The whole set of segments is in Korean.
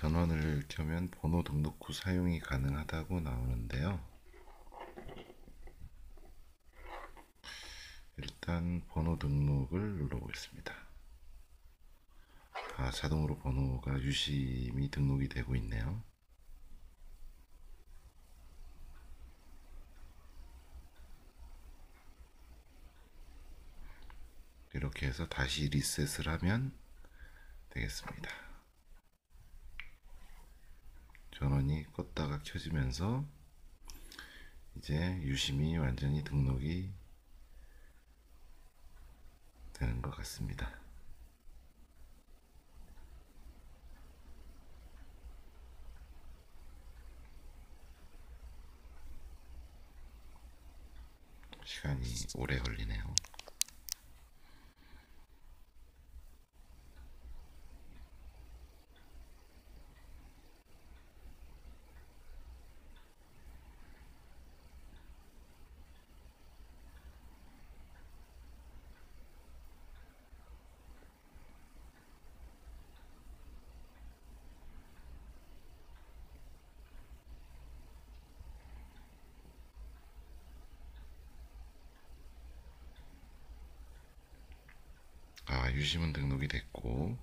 전원을 켜면 번호 등록 후 사용이 가능하다고 나오는데요. 일단 번호 등록을 눌러보겠습니다. 아, 자동으로 번호가 유심히 등록이 되고 있네요. 이렇게 해서 다시 리셋을 하면 되겠습니다. 전원이 껐다가 켜지면서 이제 유심히 완전히 등록이 되는 것 같습니다. 시간이 오래 걸리네요. 아, 유심은 등록이 됐고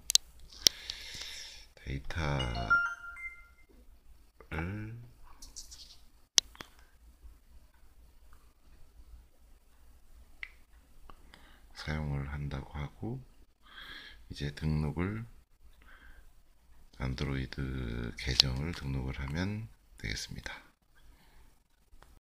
데이터를 사용을 한다고 하고 이제 등록을 안드로이드 계정을 등록을 하면 되겠습니다.